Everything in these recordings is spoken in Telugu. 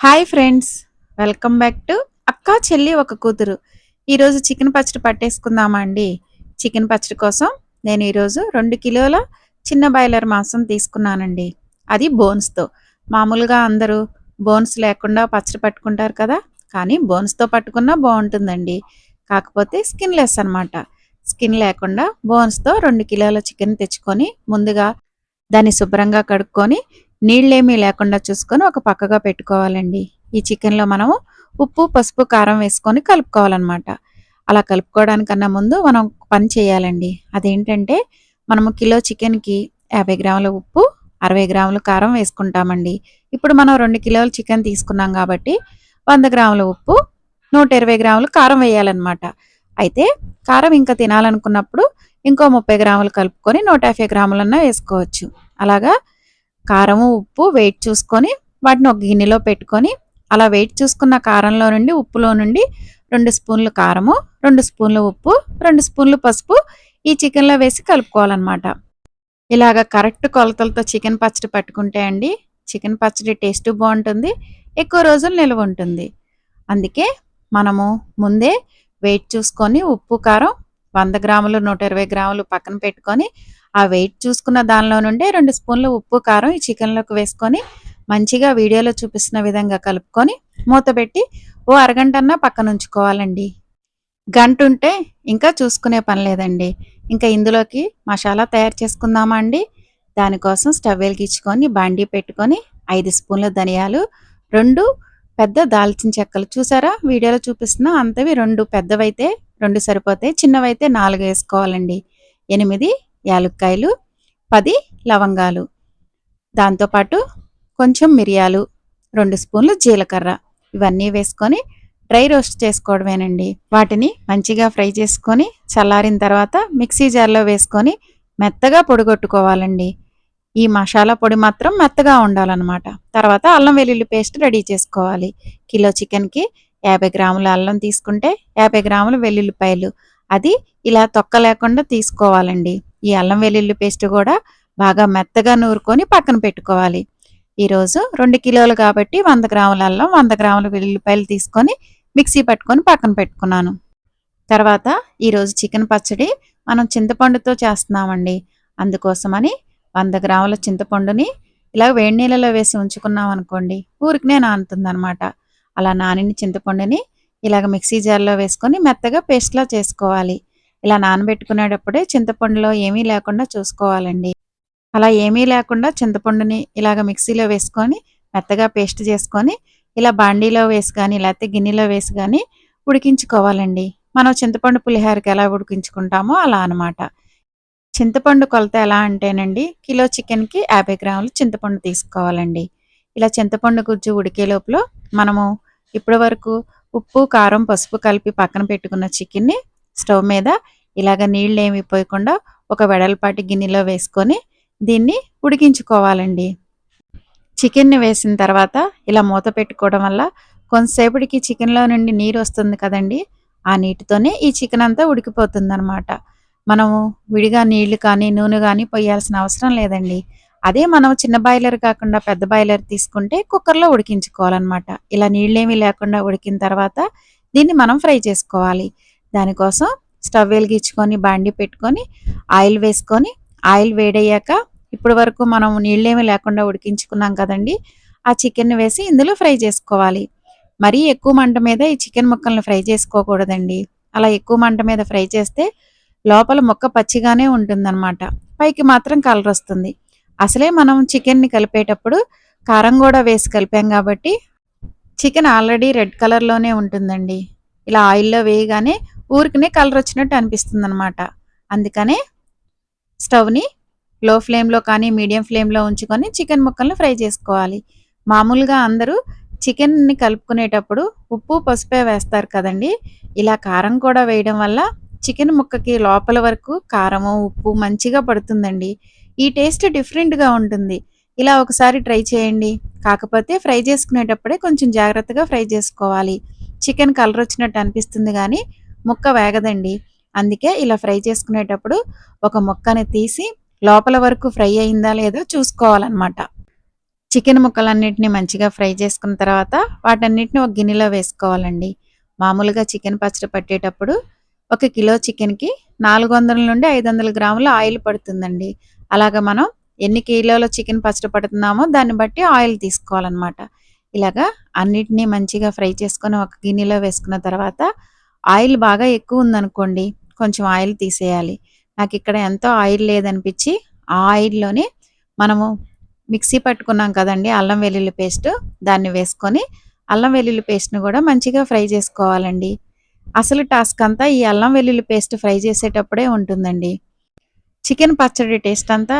Hi friends welcome back to అక్క చెల్లి ఒక కూతురు. ఈరోజు చికెన్ పచ్చడి పట్టేసుకుందామా అండి? చికెన్ పచ్చడి కోసం నేను ఈరోజు రెండు కిలోల చిన్న బాయిలర్ మాంసం తీసుకున్నానండి. అది బోన్స్తో మామూలుగా అందరూ బోన్స్ లేకుండా పచ్చడి పట్టుకుంటారు కదా కానీ బోన్స్తో పట్టుకున్నా బాగుంటుందండి. కాకపోతే స్కిన్ లెస్ అనమాట స్కిన్ లేకుండా బోన్స్తో రెండు కిలోల చికెన్ తెచ్చుకొని ముందుగా దాన్ని శుభ్రంగా కడుక్కొని నీళ్ళేమీ లేకుండా చూసుకొని ఒక పక్కగా పెట్టుకోవాలండి. ఈ చికెన్లో మనము ఉప్పు పసుపు కారం వేసుకొని కలుపుకోవాలన్నమాట. అలా కలుపుకోవడానికన్నా ముందు మనం పని చేయాలండి. అదేంటంటే మనము కిలో చికెన్కి యాభై గ్రాముల ఉప్పు అరవై గ్రాముల కారం వేసుకుంటామండి. ఇప్పుడు మనం రెండు కిలోల చికెన్ తీసుకున్నాం కాబట్టి వంద గ్రాముల ఉప్పు నూట ఇరవై గ్రాములు కారం వేయాలన్నమాట. అయితే కారం ఇంకా తినాలనుకున్నప్పుడు ఇంకో ముప్పై గ్రాములు కలుపుకొని నూట యాభై గ్రాములన్నా వేసుకోవచ్చు. అలాగా కారము ఉప్పు వెయిట్ చూసుకొని వాటిని ఒక గిన్నెలో పెట్టుకొని అలా వెయిట్ చూసుకున్న కారంలో నుండి ఉప్పులో నుండి రెండు స్పూన్లు కారము రెండు స్పూన్లు ఉప్పు రెండు స్పూన్లు పసుపు ఈ చికెన్లో వేసి కలుపుకోవాలన్నమాట. ఇలాగ కరెక్ట్ కొలతలతో చికెన్ పచ్చడి పట్టుకుంటే అండి చికెన్ పచ్చడి టేస్ట్ బాగుంటుంది ఎక్కువ రోజులు నిల్వ ఉంటుంది. అందుకే మనము ముందే వెయిట్ చూసుకొని ఉప్పు కారం వంద గ్రాములు నూట ఇరవై గ్రాములు పక్కన పెట్టుకొని ఆ వెయిట్ చూసుకున్న దానిలో నుండే రెండు స్పూన్లు ఉప్పు కారం ఈ చికెన్లోకి వేసుకొని మంచిగా వీడియోలో చూపిస్తున్న విధంగా కలుపుకొని మూత పెట్టి ఓ అరగంటన్నా పక్కన ఉంచుకోవాలండి. గంట ఉంటే ఇంకా చూసుకునే పని లేదండి. ఇంకా ఇందులోకి మసాలా తయారు చేసుకుందామా అండి? దానికోసం స్టవ్ వెలిగించుకొని బాండీ పెట్టుకొని ఐదు స్పూన్ల ధనియాలు రెండు పెద్ద దాల్చిన చెక్కలు. చూసారా? వీడియోలో చూపిస్తున్నా అంతవి రెండు పెద్దవైతే రెండు సరిపోతాయి చిన్నవైతే నాలుగు వేసుకోవాలండి. ఎనిమిది యాలుక్కాయలు పది లవంగాలు. దాంతోపాటు కొంచెం మిరియాలు రెండు స్పూన్లు జీలకర్ర. ఇవన్నీ వేసుకొని డ్రై రోస్ట్ చేసుకోవడమేనండి. వాటిని మంచిగా ఫ్రై చేసుకొని చల్లారిన తర్వాత మిక్సీ జార్లో వేసుకొని మెత్తగా పొడిగొట్టుకోవాలండి. ఈ మసాలా పొడి మాత్రం మెత్తగా ఉండాలన్నమాట. తర్వాత అల్లం వెల్లుల్లి పేస్ట్ రెడీ చేసుకోవాలి. కిలో చికెన్కి యాభై గ్రాముల అల్లం తీసుకుంటే యాభై గ్రాముల వెల్లుల్లిపాయలు. అది ఇలా తొక్క లేకుండా తీసుకోవాలండి. ఈ అల్లం వెల్లుల్లి పేస్ట్ కూడా బాగా మెత్తగా నూరుకొని పక్కన పెట్టుకోవాలి. ఈరోజు రెండు కిలోలు కాబట్టి వంద గ్రాముల అల్లం వంద గ్రాముల వెల్లుల్లిపాయలు తీసుకొని మిక్సీ పట్టుకొని పక్కన పెట్టుకున్నాను. తర్వాత ఈరోజు చికెన్ పచ్చడి మనం చింతపండుతో చేస్తున్నామండి. అందుకోసమని వంద గ్రాముల చింతపండుని ఇలా వేడి నీళ్ళలో వేసి ఉంచుకున్నాం అనుకోండి ఊరికినే నానుతుంది అనమాట అలా నానిన చింతపండుని ఇలాగ మిక్సీ జార్లో వేసుకొని మెత్తగా పేస్ట్లా చేసుకోవాలి. ఇలా నానబెట్టుకునేటప్పుడే చింతపండులో ఏమీ లేకుండా చూసుకోవాలండి. అలా ఏమీ లేకుండా చింతపండుని ఇలాగ మిక్సీలో వేసుకొని మెత్తగా పేస్ట్ చేసుకొని ఇలా బాండీలో వేసి కానీ లేకపోతే గిన్నెలో వేసి కానీ ఉడికించుకోవాలండి. మనం చింతపండు పులిహోరకి ఎలా ఉడికించుకుంటామో అలా అనమాట చింతపండు కొలత ఎలా అంటేనండి కిలో చికెన్కి యాభై గ్రాములు చింతపండు తీసుకోవాలండి. ఇలా చింతపండు గుజ్జు ఉడికే లోపల మనము ఇప్పటి వరకు ఉప్పు కారం పసుపు కలిపి పక్కన పెట్టుకున్న చికెన్ని స్టవ్ మీద ఇలాగ నీళ్ళు ఏమి పోయకుండా ఒక వెడల్పాటి గిన్నెలో వేసుకొని దీన్ని ఉడికించుకోవాలండి. చికెన్ని వేసిన తర్వాత ఇలా మూత పెట్టుకోవడం వల్ల కొంతసేపటికి చికెన్లో నుండి నీరు వస్తుంది కదండి. ఆ నీటితోనే ఈ చికెన్ అంతా ఉడికిపోతుంది అనమాట మనము విడిగా నీళ్ళు కానీ నూనె కానీ పోయాల్సిన అవసరం లేదండి. అదే మనం చిన్న బాయిలర్ కాకుండా పెద్ద బాయిలర్ తీసుకుంటే కుక్కర్లో ఉడికించుకోవాలన్నమాట. ఇలా నీళ్ళేమీ లేకుండా ఉడికిన తర్వాత దీన్ని మనం ఫ్రై చేసుకోవాలి. దానికోసం స్టవ్ వెలిగించుకొని బాండి పెట్టుకొని ఆయిల్ వేసుకొని ఆయిల్ వేడయ్యాక ఇప్పటి వరకు మనం నీళ్ళేమి లేకుండా ఉడికించుకున్నాం కదండి. ఆ చికెన్ వేసి ఇందులో ఫ్రై చేసుకోవాలి. మరీ ఎక్కువ మంట మీద ఈ చికెన్ ముక్కల్ని ఫ్రై చేసుకోకూడదండి. అలా ఎక్కువ మంట మీద ఫ్రై చేస్తే లోపల ముక్క పచ్చిగానే ఉంటుందన్నమాట. పైకి మాత్రం కలర్ వస్తుంది. అసలే మనం చికెన్ని కలిపేటప్పుడు కారం కూడా వేసి కలిపాం కాబట్టి చికెన్ ఆల్రెడీ రెడ్ కలర్లోనే ఉంటుందండి. ఇలా ఆయిల్లో వేయగానే ఊరికనే కలర్ వచ్చినట్టు అనిపిస్తుంది అనమాట అందుకనే స్టవ్ని లో ఫ్లేమ్లో కానీ మీడియం ఫ్లేమ్లో ఉంచుకొని చికెన్ ముక్కలను ఫ్రై చేసుకోవాలి. మామూలుగా అందరూ చికెన్ని కలుపుకునేటప్పుడు ఉప్పు పసుపే వేస్తారు కదండి. ఇలా కారం కూడా వేయడం వల్ల చికెన్ ముక్కకి లోపల వరకు కారము ఉప్పు మంచిగా పడుతుందండి. ఈ టేస్ట్ డిఫరెంట్గా ఉంటుంది. ఇలా ఒకసారి ట్రై చేయండి. కాకపోతే ఫ్రై చేసుకునేటప్పుడే కొంచెం జాగ్రత్తగా ఫ్రై చేసుకోవాలి. చికెన్ కలర్ వచ్చినట్టు అనిపిస్తుంది కానీ ముక్క వేగదండి. అందుకే ఇలా ఫ్రై చేసుకునేటప్పుడు ఒక ముక్కని తీసి లోపల వరకు ఫ్రై అయిందా లేదో చూసుకోవాలన్నమాట. చికెన్ ముక్కలన్నిటిని మంచిగా ఫ్రై చేసుకున్న తర్వాత వాటన్నిటిని ఒక గిన్నెలో వేసుకోవాలండి. మామూలుగా చికెన్ పచ్చడి పట్టేటప్పుడు ఒక కిలో చికెన్కి నాలుగు వందల నుండి ఐదు వందల గ్రాముల ఆయిల్ పడుతుందండి. అలాగ మనం ఎన్ని కిలోల చికెన్ పచ్చడి పడుతున్నామో దాన్ని బట్టి ఆయిల్ తీసుకోవాలన్నమాట. ఇలాగా అన్నిటినీ మంచిగా ఫ్రై చేసుకొని ఒక గిన్నెలో వేసుకున్న తర్వాత ఆయిల్ బాగా ఎక్కువ ఉందనుకోండి కొంచెం ఆయిల్ తీసేయాలి. నాకు ఇక్కడ ఎంతో ఆయిల్ లేదనిపించి ఆ ఆయిల్లోనే మనము మిక్సీ పట్టుకున్నాం కదండి అల్లం వెల్లుల్లి పేస్ట్. దాన్ని వేసుకొని అల్లం వెల్లుల్లి పేస్ట్ని కూడా మంచిగా ఫ్రై చేసుకోవాలండి. అసలు టాస్క్ అంతా ఈ అల్లం వెల్లుల్లి పేస్ట్ ఫ్రై చేసేటప్పుడే ఉంటుందండి. చికెన్ పచ్చడి టేస్ట్ అంతా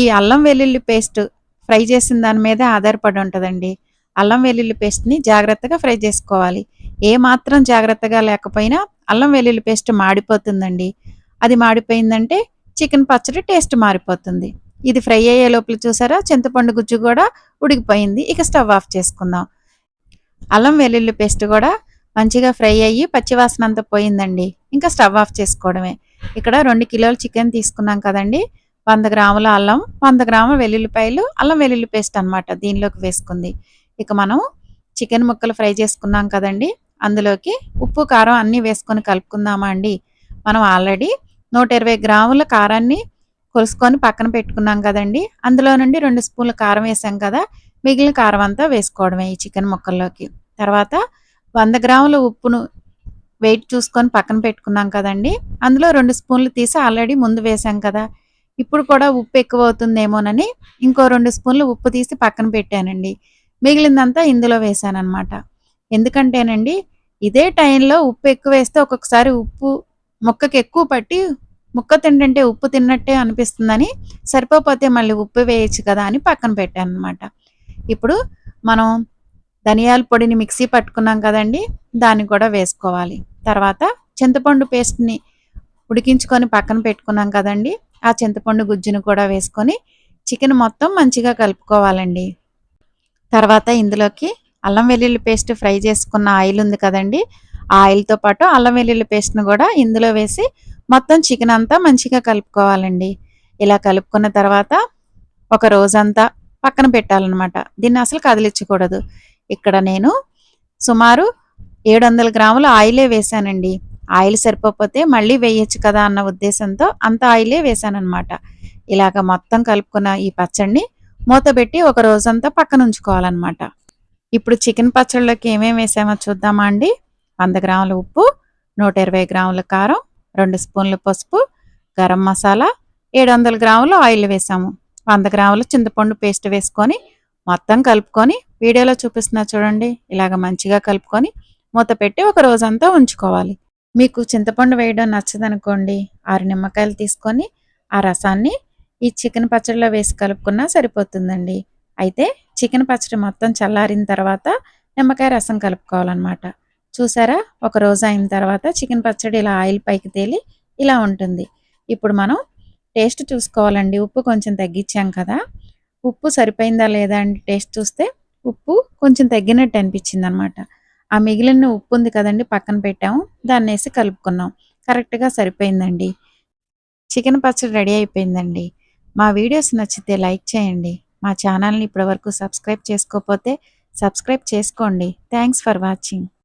ఈ అల్లం వెల్లుల్లి పేస్ట్ ఫ్రై చేసిన దాని మీదే ఆధారపడి ఉంటుందండి. అల్లం వెల్లుల్లి పేస్ట్ని జాగ్రత్తగా ఫ్రై చేసుకోవాలి. ఏ మాత్రం జాగ్రత్తగా లేకపోయినా అల్లం వెల్లుల్లి పేస్ట్ మాడిపోతుందండి. అది మాడిపోయిందంటే చికెన్ పచ్చడి టేస్ట్ మారిపోతుంది. ఇది ఫ్రై అయ్యే లోపల చూసారా? చింతపండు గుజ్జు కూడా ఉడికిపోయింది. ఇక స్టవ్ ఆఫ్ చేసుకుందాం. అల్లం వెల్లుల్లి పేస్ట్ కూడా మంచిగా ఫ్రై అయ్యి పచ్చివాసన అంతా పోయిందండి. ఇంకా స్టవ్ ఆఫ్ చేసుకోవడమే. ఇక్కడ రెండు కిలోలు చికెన్ తీసుకున్నాం కదండి. వంద గ్రాముల అల్లం వంద గ్రాముల వెల్లుల్లిపాయలు అల్లం వెల్లుల్లి పేస్ట్ అనమాట దీనిలోకి వేసుకుంది. ఇక మనం చికెన్ ముక్కలు ఫ్రై చేసుకున్నాం కదండి. అందులోకి ఉప్పు కారం అన్నీ వేసుకొని కలుపుకుందామా అండి? మనం ఆల్రెడీ నూట ఇరవై గ్రాముల కారాన్ని కొలుసుకొని పక్కన పెట్టుకున్నాం కదండి. అందులో నుండి రెండు స్పూన్ల కారం వేసాం కదా. మిగిలిన కారం అంతా వేసుకోవడమే ఈ చికెన్ ముక్కల్లోకి. తర్వాత వంద గ్రాముల ఉప్పును వెయిట్ చూసుకొని పక్కన పెట్టుకున్నాం కదండి. అందులో రెండు స్పూన్లు తీసి ఆల్రెడీ ముందు వేసాం కదా. ఇప్పుడు కూడా ఉప్పు ఎక్కువ అవుతుందేమోనని ఇంకో రెండు స్పూన్లు ఉప్పు తీసి పక్కన పెట్టానండి. మిగిలిందంతా ఇందులో వేసాను అనమాట ఎందుకంటేనండి ఇదే టైంలో ఉప్పు ఎక్కువ వేస్తే ఒక్కొక్కసారి ఉప్పు ముక్కకి ఎక్కువ పట్టి ముక్క తింటుంటే ఉప్పు తిన్నట్టే అనిపిస్తుందని సరిపోతే మళ్ళీ ఉప్పు వేయచ్చు కదా అని పక్కన పెట్టాను అనమాట ఇప్పుడు మనం ధనియాల పొడిని మిక్సీ పట్టుకున్నాం కదండి దాన్ని కూడా వేసుకోవాలి. తర్వాత చింతపండు పేస్ట్ని ఉడికించుకొని పక్కన పెట్టుకున్నాం కదండి ఆ చింతపండు గుజ్జును కూడా వేసుకొని చికెన్ మొత్తం మంచిగా కలుపుకోవాలండి. తర్వాత ఇందులోకి అల్లం వెల్లుల్లి పేస్ట్ ఫ్రై చేసుకున్న ఆయిల్ ఉంది కదండి. ఆ ఆయిల్తో పాటు అల్లం వెల్లుల్లి పేస్ట్ను కూడా ఇందులో వేసి మొత్తం చికెన్ అంతా మంచిగా కలుపుకోవాలండి. ఇలా కలుపుకున్న తర్వాత ఒక రోజంతా పక్కన పెట్టాలన్నమాట. దీన్ని అసలు కదిలించకూడదు. ఇక్కడ నేను సుమారు ఏడు వందల గ్రాముల ఆయిలే వేసానండి. ఆయిల్ సరిపోతే మళ్ళీ వేయచ్చు కదా అన్న ఉద్దేశంతో అంత ఆయిలే వేశానమాట ఇలాగ మొత్తం కలుపుకున్న ఈ పచ్చడిని మూతబెట్టి ఒక రోజంతా పక్కన ఉంచుకోవాలన్నమాట. ఇప్పుడు చికెన్ పచ్చళ్ళలోకి ఏమేమి వేసామో చూద్దామా అండి? వంద గ్రాముల ఉప్పు నూట ఇరవై గ్రాముల కారం రెండు స్పూన్ల పసుపు గరం మసాలా ఏడు వందల గ్రాములు ఆయిల్ వేసాము. వంద గ్రాముల చింతపండు పేస్ట్ వేసుకొని మొత్తం కలుపుకొని వీడియోలో చూపిస్తున్నా చూడండి. ఇలాగ మంచిగా కలుపుకొని మూత పెట్టి ఒక రోజంతా ఉంచుకోవాలి. మీకు చింతపండు వేయడం నచ్చదనుకోండి. ఆరు నిమ్మకాయలు తీసుకొని ఆ రసాన్ని ఈ చికెన్ పచ్చడిలో వేసి కలుపుకున్నా సరిపోతుందండి. అయితే చికెన్ పచ్చడి మొత్తం చల్లారిన తర్వాత నిమ్మకాయ రసం కలుపుకోవాలన్నమాట. చూసారా? ఒక రోజు అయిన తర్వాత చికెన్ పచ్చడి ఇలా ఆయిల్ పైకి తేలి ఇలా ఉంటుంది. ఇప్పుడు మనం టేస్ట్ చూసుకోవాలండి. ఉప్పు కొంచెం తగ్గించాం కదా? ఉప్పు సరిపోయిందా లేదా అని టేస్ట్ చూస్తే? ఉప్పు కొంచెం తగ్గినట్టు అనిపించింది అనమాట ఆ మిగిలిన ఉప్పు ఉంది కదండి పక్కన పెట్టాము. దాన్ని వేసి కలుపుకున్నాం. కరెక్ట్గా సరిపోయిందండి. చికెన్ పచ్చడి రెడీ అయిపోయిందండి. మా వీడియోస్ నచ్చితే లైక్ చేయండి. మా ఛానల్ని ఇప్పటివరకు సబ్స్క్రైబ్ చేసుకోకపోతే సబ్స్క్రైబ్ చేసుకోండి. Thanks for watching.